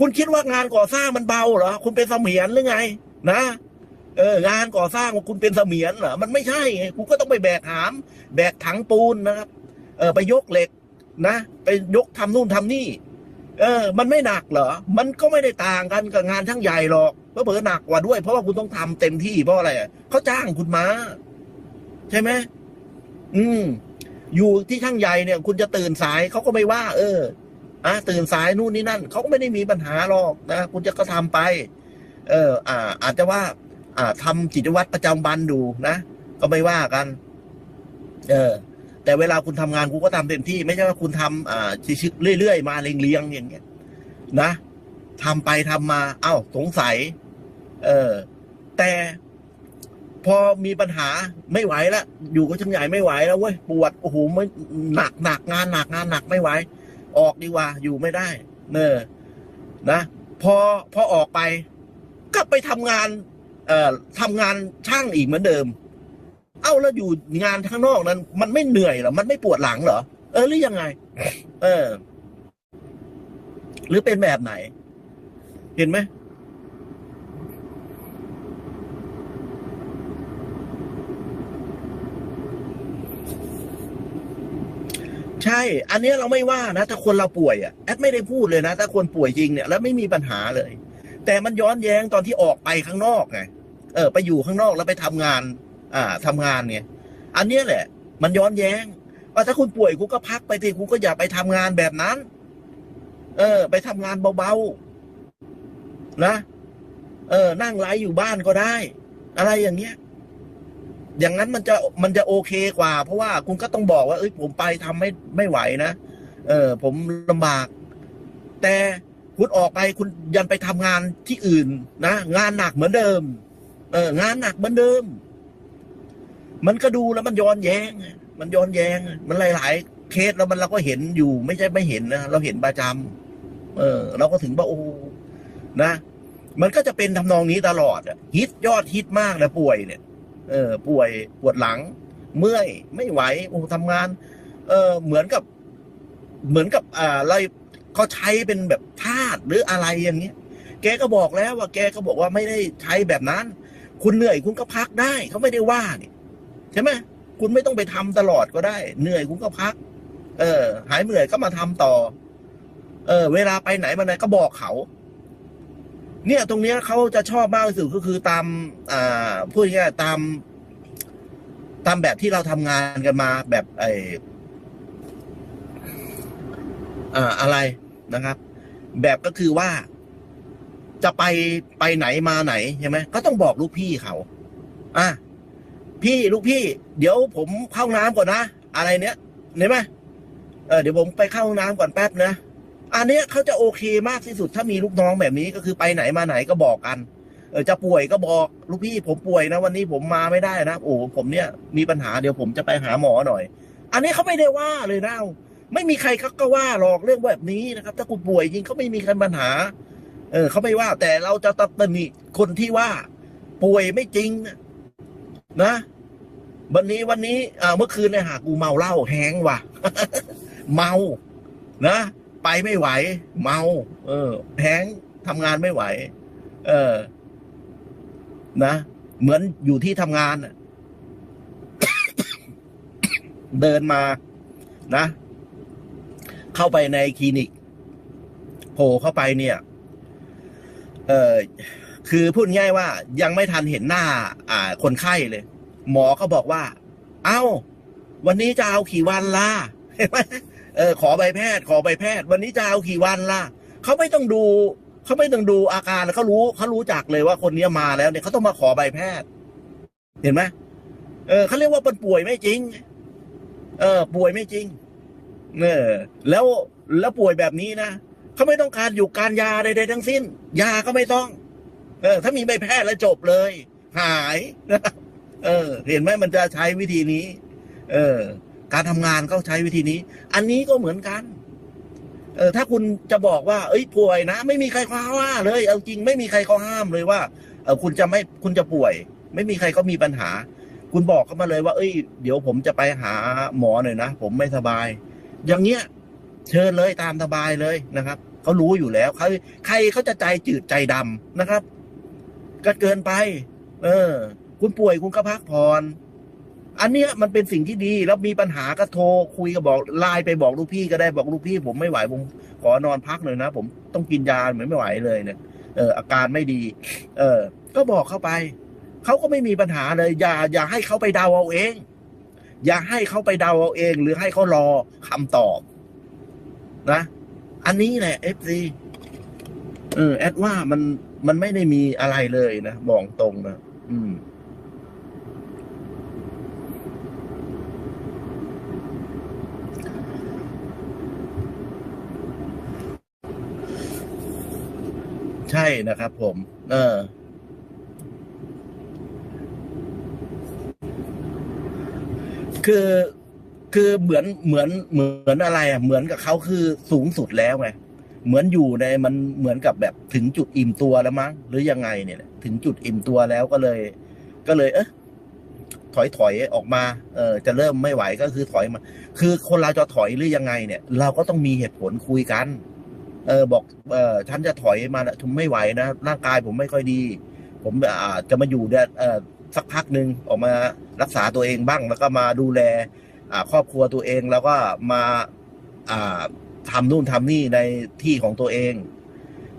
คุณคิดว่างานก่อสร้างมันเบาเหรอคุณเป็นเสมียนหรือไง นะเอองานก่อสร้างคุณเป็นเสมียนเหรอมันไม่ใช่ไงคุณก็ต้องไปแบกหาม แบกถังปูนนะครับ เออไปยกเหล็กนะไปยกทำนู่นทำนี่ เออ มันไม่หนักเหรอ มันก็ไม่ได้ต่างกันกับงานช่างใหญ่หรอกเพราะเผอหนักกว่าด้วย เพราะว่าคุณต้องทำเต็มที่เพราะอะไรเขาจ้างคุณมา ใช่ไหมอืม อยู่ที่ช่างใหญ่เนี่ย คุณจะตื่นสายเขาก็ไม่ว่า เออ อะตื่นสายนู่นนี่นั่นเขาก็ไม่ได้มีปัญหาหรอกนะ คุณจะก็ทำไป เออ อ่า อาจจะว่า อ่าทำกิจวัตรประจำวันดูนะก็ไม่ว่ากัน เออ แต่เวลาคุณทำงานคุณก็ทำเต็มที่ ไม่ใช่ว่าคุณทำอ่าชิๆเรื่อยๆมาเลียงๆอย่างเงี้ย นะทำไปทำมา เอ้า สงสัย เออ แต่พอมีปัญหาไม่ไหวแล้วอยู่กับช่างใหญ่ไม่ไหวแล้วเว้ยปวดโอ้โหไม่หนักหนักงานหนักงานหนักไม่ไหว ออกดีกว่าอยู่ไม่ได้ เนอนะ พอพอออกไปก็ไปทำงาน เอ่อทำงานช่างอีกเหมือนเดิม เอ้าแล้วอยู่งานข้างนอกนั้น มันไม่เหนื่อยหรอมันไม่ปวดหลังเหรอเออหรือยังไง เออ หรือเป็นแบบไหน เห็นไหม ใช่ อันนี้เราไม่ว่านะ ถ้าคนเราป่วยอะแอดไม่ได้พูดเลยนะ ถ้าคนป่วยจริงเนี่ย แล้วไม่มีปัญหาเลย แต่มันย้อนแย้งตอนที่ออกไปข้างนอกไงเออ ไปอยู่ข้างนอกแล้วไปทำงาน อ่าทำงานเนี่ย อันนี้แหละ มันย้อนแย้งว่าถ้าคุณป่วยคุณก็พักไปทีคุณก็อย่าไปทำงานแบบนั้น เออ ไปทำงานเบาๆนะเออ นั่งไลฟ์อยู่บ้านก็ได้ อะไรอย่างเงี้ย อย่างนั้นมันจะมันจะโอเคกว่า เพราะว่าคุณก็ต้องบอกว่า เอ้ยผมไปทำไม่ไม่ไหวนะเออ ผมลำบาก แต่คุณออกไปคุณยันไปทำงานที่อื่นนะงานหนักเหมือนเดิม เออ งานหนักเหมือนเดิม มันก็ดูแล้วมันย้อนแย้งไงมันย้อนแย้ง มันหลาย ๆ เคสแล้วมันเราก็เห็นอยู่ ไม่ใช่ไม่เห็นนะเราเห็นประจำเออ เราก็ถึงว่าโอ้นะมันก็จะเป็นทำนองนี้ตลอดฮิตยอดฮิตมากนะป่วยเนี่ย เออป่วยปวดหลัง เมื่อยไม่ไหวโอ้ทำงาน เออเหมือนกับ เหมือนกับอ่าอะไรเขาใช้เป็นแบบธาตุหรืออะไรอย่างเงี้ย แกก็บอกแล้วว่า แกก็บอกว่าไม่ได้ใช้แบบนั้น คุณเหนื่อยคุณก็พักได้เขาไม่ได้ว่านี่ใช่ไหมคุณไม่ต้องไปทำตลอดก็ได้ เหนื่อยคุณก็พัก เออ หายเหนื่อยก็มาทำต่อ เออ เวลาไปไหนมาไหนก็บอกเขา เนี่ยตรงเนี้ยเขาจะชอบมากที่สุดก็คือตามอ่าพูดง่ายๆตาม ตามแบบที่เราทำงานกันมาแบบไออ่าอะไรนะครับ แบบก็คือว่าจะไปไปไหนมาไหนใช่ไหมก็ต้องบอกลูกพี่เขาอะพี่ลูกพี่ เดี๋ยวผมเข้าห้องน้ำก่อนนะ อะไรเนี้ยเห็นไหมเออเดี๋ยวผมไปเข้าห้องน้ำก่อนแป๊บนะ อันเนี้ยเขาจะโอเคมากที่สุดถ้ามีลูกน้องแบบนี้ก็คือไปไหนมาไหนก็บอกกัน เออจะป่วยก็บอกลูกพี่ผมป่วยนะวันนี้ผมมาไม่ได้นะโอ้ผมเนี่ยมีปัญหาเดี๋ยวผมจะไปหาหมอหน่อย อันนี้เขาไม่ได้ว่าเลยนะไม่มีใครเขาก็ว่าหรอกเรื่องแบบนี้นะครับ ถ้าคุณป่วยจริงเขาไม่มีใครปัญหา เออเขาไม่ว่าแต่เราจะตำหนิคนที่ว่า ป่วยไม่จริงนะนะวันนี้วันนี้อ่าเมื่อคืนเนี่ยหากูเมาเหล้าแห้งว่ะ เมานะ ไปไม่ไหว เมา เออแห้งทำงานไม่ไหว เออ นะ เหมือนอยู่ที่ทำงานเดินมา นะ เข้าไปในคลินิกโผล่เข้าไปเนี่ย เออคือพูดง่ายว่า ยังไม่ทันเห็นหน้า อ่า คนไข้เลย หมอก็บอกว่า เอ้า วันนี้จะเอากี่วันล่ะเห็นไหม เออขอใบแพทย์ ขอใบแพทย์ วันนี้จะเอากี่วันล่ะเขาไม่ต้องดูเขาไม่ต้องดูอาการเขารู้เขารู้จักเลยว่าคนนี้มาแล้วเนี่ยเขาต้องมาขอใบแพทย์ เห็นไหมเออเขาเรียกว่าเป็นป่วยไม่จริง เออ ป่วยไม่จริงเออแล้วแล้วป่วยแบบนี้นะเขาไม่ต้องการอยู่การยาใดๆทั้งสิ้น ยาก็ไม่ต้อง เออ ถ้ามีใบแพทย์แล้วจบเลย หายเออ เห็นไหมมันจะใช้วิธีนี้ เออ การทำงานก็ใช้วิธีนี้ อันนี้ก็เหมือนกัน เออถ้าคุณจะบอกว่า เอ้ยป่วยนะ ไม่มีใครเขาว่าเลย เอาจริงไม่มีใครเขาห้ามเลยว่า เออคุณจะไม่คุณจะป่วย ไม่มีใครเขามีปัญหา คุณบอกเขามาเลยว่า เอ้ย เดี๋ยวผมจะไปหาหมอหน่อยนะผมไม่สบาย อย่างเงี้ย เชิญเลยตามสบายเลยนะครับเขารู้อยู่แล้วใครใครเขาจะใจจืดใจดำนะครับก็เกินไป เออ คุณป่วยคุณก็พักผ่อน อันเนี้ยมันเป็นสิ่งที่ดีแล้วมีปัญหาก็โทรคุยก็บอกไลน์ไปบอกลูกพี่ก็ได้บอกลูกพี่ ผมไม่ไหวผมขอนอนพักเลยนะผมต้องกินยาเหมือนไม่ไหวเลยเนี่ยเอออาการไม่ดี เออ ก็บอกเข้าไปเขาก็ไม่มีปัญหาเลย อย่า อย่าให้เขาไปเดาเอาเอง อย่าให้เขาไปเดาเอาเอง หรือให้เขารอคำตอบ นะ อันนี้แหละเอฟซีเออแอดว่ามันมันไม่ได้มีอะไรเลยนะบอกตรงนะอืม ใช่นะครับผม เออ คือคือเหมือนเหมือนเหมือนอะไรอะเหมือนกับเขาคือสูงสุดแล้วไงเหมือนอยู่ในมันเหมือนกับแบบถึงจุดอิ่มตัวแล้วมั้งหรือยังไงเนี่ย ถึงจุดอิ่มตัวแล้วก็เลย ก็เลย เอ๊ะถอยถอยออกมา เออจะเริ่มไม่ไหวก็คือถอยมา คือคนเราจะถอยหรือยังไงเนี่ย เราก็ต้องมีเหตุผลคุยกัน เออบอกเออฉันจะถอยมานะผมไม่ไหวนะร่างกายผมไม่ค่อยดี ผมอาจจะมาอยู่เนี่ยเออสักพักหนึ่งออกมารักษาตัวเองบ้าง แล้วก็มาดูแลอ่าครอบครัวตัวเองแล้วก็มาอ่าทำนู่นทำนี่ในที่ของตัวเอง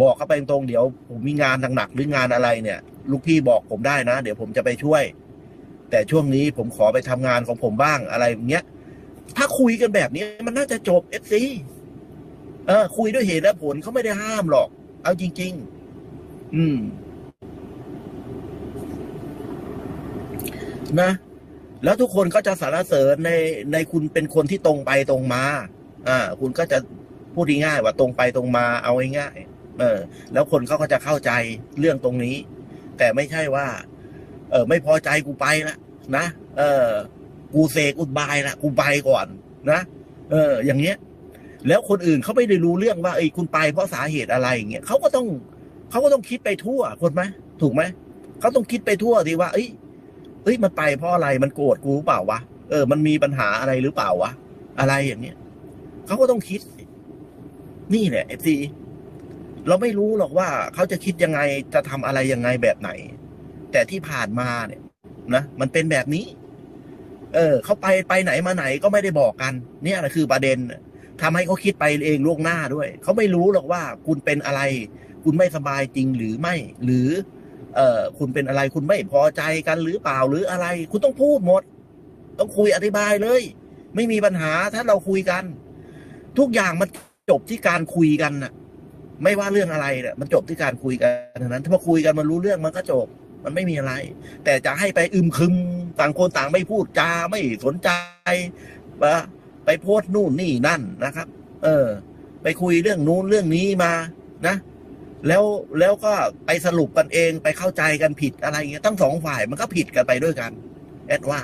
บอกเขาไปตรงเดี๋ยวผมมีงานหนักๆหรืองานอะไรเนี่ย ลูกพี่บอกผมได้นะ เดี๋ยวผมจะไปช่วย แต่ช่วงนี้ผมขอไปทำงานของผมบ้างอะไรอย่างเงี้ยถ้าคุยกันแบบนี้มันน่าจะจบเอฟซี เออ คุยด้วยเหตุและผลเขาไม่ได้ห้ามหรอก เอาจริง ๆ อืม นะ แล้วทุกคนก็จะสรรเสริญในในคุณเป็นคนที่ตรงไปตรงมา อ่า คุณก็จะพูดง่ายๆว่าตรงไปตรงมา เอาง่ายเออ แล้วคนเขาก็จะเข้าใจเรื่องตรงนี้ แต่ไม่ใช่ว่า เออ ไม่พอใจกูไปละนะเออ กูเซกูบายละกูไปก่อน นะเออ อย่างเงี้ย แล้วคนอื่นเขาไม่ได้รู้เรื่องว่าไอ้คุณไปเพราะสาเหตุอะไรอย่างเงี้ยเขาก็ต้องเขาก็ต้องคิดไปทั่วคนไหมถูกไหมเขาต้องคิดไปทั่วดีว่า เอ้ยเอ้ยมันไปเพราะอะไรมันโกรธกูเปล่าวะเออ มันมีปัญหาอะไรหรือเปล่าวะอะไรอย่างเงี้ยเขาก็ต้องคิด นี่แหละเอฟซีเราไม่รู้หรอกว่าเขาจะคิดยังไงจะทำอะไรยังไงแบบไหน แต่ที่ผ่านมาเนี่ย นะมันเป็นแบบนี้ เออเขาไปไปไหนมาไหนก็ไม่ได้บอกกัน เนี่ยแหละคือประเด็น ทำให้เขาคิดไปเองล่วงหน้าด้วย เขาไม่รู้หรอกว่าคุณเป็นอะไร คุณไม่สบายจริงหรือไม่ หรือ เออคุณเป็นอะไรคุณไม่พอใจกันหรือเปล่าหรืออะไร คุณต้องพูดหมด ต้องคุยอธิบายเลย ไม่มีปัญหาถ้าเราคุยกัน ทุกอย่างมันจบที่การคุยกันน่ะ ไม่ว่าเรื่องอะไรเนี่ยมันจบที่การคุยกันทั้งนั้น ถ้ามาคุยกันมันรู้เรื่องมันก็จบ มันไม่มีอะไร แต่จะให้ไปอึมครึมต่างคนต่างไม่พูดจาไม่สนใจว่า ไปโพสต์นู่นนี่นั่นนะครับ เออ ไปคุยเรื่องนู้นเรื่องนี้มานะ แล้วแล้วก็ไปสรุปกันเองไปเข้าใจกันผิดอะไรเงี้ยทั้งสองฝ่ายมันก็ผิดกันไปด้วยกัน แอดว่า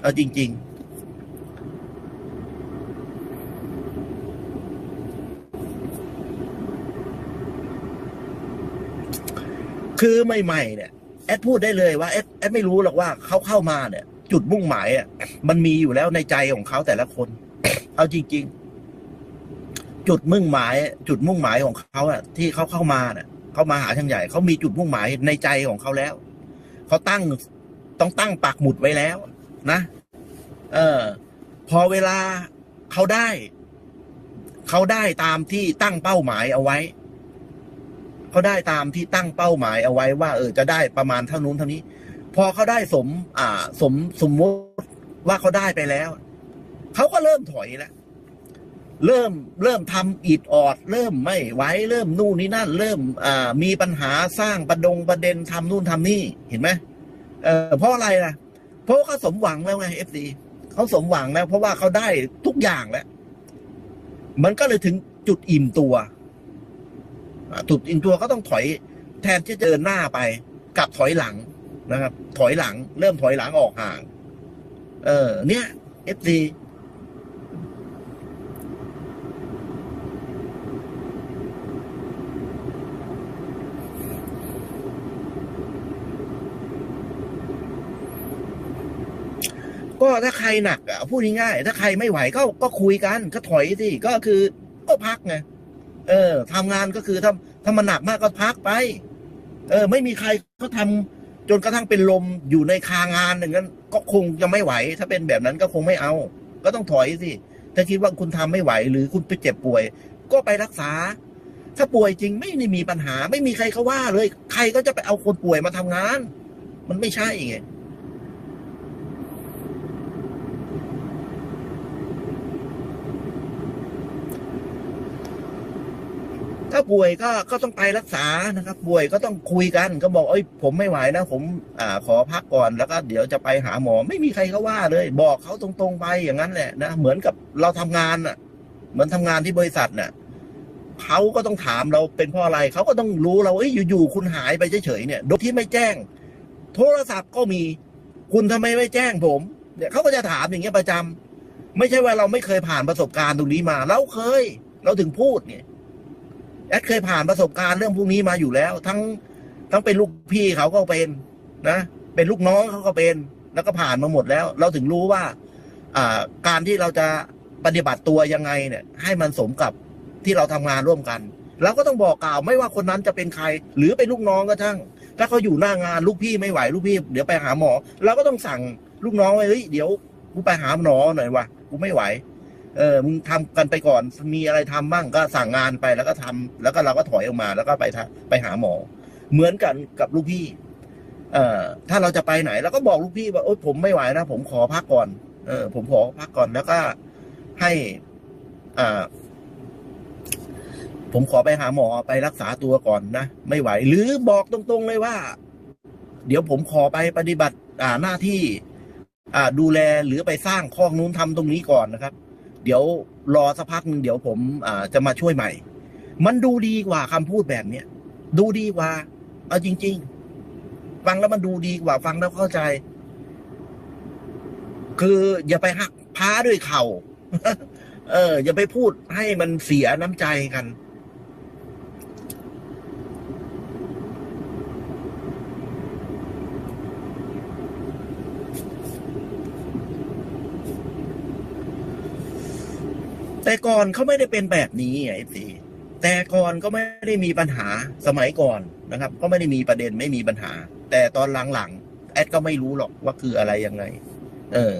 เอาจริง ๆคือใหม่ๆเนี่ยแอดพูดได้เลยว่าแอดแอดไม่รู้หรอกว่าเขาเข้ามาเนี่ย จุดมุ่งหมายอะมันมีอยู่แล้วในใจของเขาแต่ละคน เอาจริง ๆ จุดมุ่งหมาย จุดมุ่งหมายของเขาอะที่เขาเข้ามาเนี่ยเขามาหาช่างใหญ่เขามีจุดมุ่งหมายในใจของเขาแล้วเขาตั้งต้องตั้งปักหมุดไว้แล้ว นะ เออ พอเวลาเขาได้ เขาได้ตามที่ตั้งเป้าหมายเอาไว้เขาได้ตามที่ตั้งเป้าหมายเอาไว้ว่า เออจะได้ประมาณเท่านู้นเท่านี้ พอเขาได้สม อ่า สมสมมติว่าเขาได้ไปแล้ว เขาก็เริ่มถอยแล้วเริ่มเริ่มทำอิดออด เริ่มไม่ไหวเริ่มนู่นนี่นั่น เริ่มอ่ามีปัญหาสร้างประดงประเด็นทำนู่นทำนี่เห็นไหมเออเพราะอะไรล่ะ เพราะเขาสมหวังแล้วไงเอฟซีเขาสมหวังแล้ว เพราะว่าเขาได้ทุกอย่างแล้ว มันก็เลยถึงจุดอิ่มตัวจุดอิ่มตัวก็ต้องถอย แทนที่จะเดินหน้าไปกลับถอยหลัง นะครับ ถอยหลัง เริ่มถอยหลังออกห่าง เออ เนี่ยเอฟซีก็ถ้าใครหนักอะพูดง่ายๆถ้าใครไม่ไหวก็ก็คุยกัน ก็ถอยสิก็คือก็พักไงเออทำงานก็คือถ้าถ้ามันหนักมากก็พักไป เออ ไม่มีใครเขาทำ จนกระทั่งเป็นลมอยู่ในคางานอย่างนั้น ก็คงจะไม่ไหว ถ้าเป็นแบบนั้นก็คงไม่เอา ก็ต้องถอยสิถ้าคิดว่าคุณทำไม่ไหว หรือคุณไปเจ็บป่วย ก็ไปรักษา ถ้าป่วยจริงไม่ได้มีปัญหา ไม่มีใครเขาว่าเลย ใครก็จะไปเอาคนป่วยมาทำงาน มันไม่ใช่ไง ถ้าป่วยก็ก็ต้องไปรักษานะครับ ป่วยก็ต้องคุยกัน ก็บอกเอ้ยผมไม่ไหวนะผมอ่าขอพักก่อนแล้วก็เดี๋ยวจะไปหาหมอไม่มีใครเขาว่าเลย บอกเขาตรงๆไปอย่างนั้นแหละนะเหมือนกับเราทำงานน่ะ เหมือนทำงานที่บริษัทน่ะเขาก็ต้องถามเราเป็นเพราะอะไรเขาก็ต้องรู้เราเอ้ยอยู่ๆคุณหายไปเฉยๆเนี่ยโดยที่ไม่แจ้ง โทรศัพท์ก็มี คุณทำไมไม่แจ้งผมเนี่ยเขาก็จะถามอย่างเงี้ยประจำไม่ใช่ว่าเราไม่เคยผ่านประสบการณ์ตรงนี้มา เราเคย เราถึงพูดเนี่ย แอดเคยผ่านประสบการณ์เรื่องพวกนี้มาอยู่แล้ว ทั้งทั้งเป็นลูกพี่เขาก็เป็นนะ เป็นลูกน้องเขาก็เป็น แล้วก็ผ่านมาหมดแล้ว เราถึงรู้ว่า อ่า การที่เราจะปฏิบัติตัวยังไงเนี่ย ให้มันสมกับที่เราทำงานร่วมกันเราก็ต้องบอกกล่าวไม่ว่าคนนั้นจะเป็นใคร หรือเป็นลูกน้องก็ช่าง ถ้าเขาอยู่หน้างานลูกพี่ไม่ไหวลูกพี่ เดี๋ยวไปหาหมอ เราก็ต้องสั่งลูกน้องไว้เฮ้ยเดี๋ยวกูไปหาหมอหน่อยวะกูไม่ไหว เออมึงทำกันไปก่อนมีอะไรทำบ้างก็สั่งงานไปแล้วก็ทำแล้วก็เราก็ถอยออกมา แล้วก็ไปทไปหาหมอ เหมือนกันกับลูกพี่ เอ่อถ้าเราจะไปไหนเราก็บอกลูกพี่ว่าโอ๊ยผมไม่ไหวนะผมขอพักก่อน เออ ผมขอพักก่อนแล้วก็ให้อ่าผมขอไปหาหมอไปรักษาตัวก่อนนะไม่ไหว หรือบอกตรงๆเลยว่า เดี๋ยวผมขอไปปฏิบัติ อ่าหน้าที่ อ่าดูแลหรือไปสร้างข้องนู้นทำตรงนี้ก่อนนะครับ เดี๋ยวรอสักพักหนึ่งเดี๋ยวผมจะมาช่วยใหม่ มันดูดีกว่าคำพูดแบบเนี้ยดูดีกว่า เอาจริง ๆ ฟังแล้วมันดูดีกว่า ฟังแล้วเข้าใจ คืออย่าไปหักพ้าด้วยเข่าเออ อย่าไปพูดให้มันเสียน้ำใจกัน แต่ก่อนเขาไม่ได้เป็นแบบนี้ไอ้สิแต่ก่อนก็ไม่ได้มีปัญหาสมัยก่อนนะครับ ก็ไม่ได้มีประเด็นไม่มีปัญหา แต่ตอนหลังๆแอดก็ไม่รู้หรอกว่าคืออะไรยังไง เออ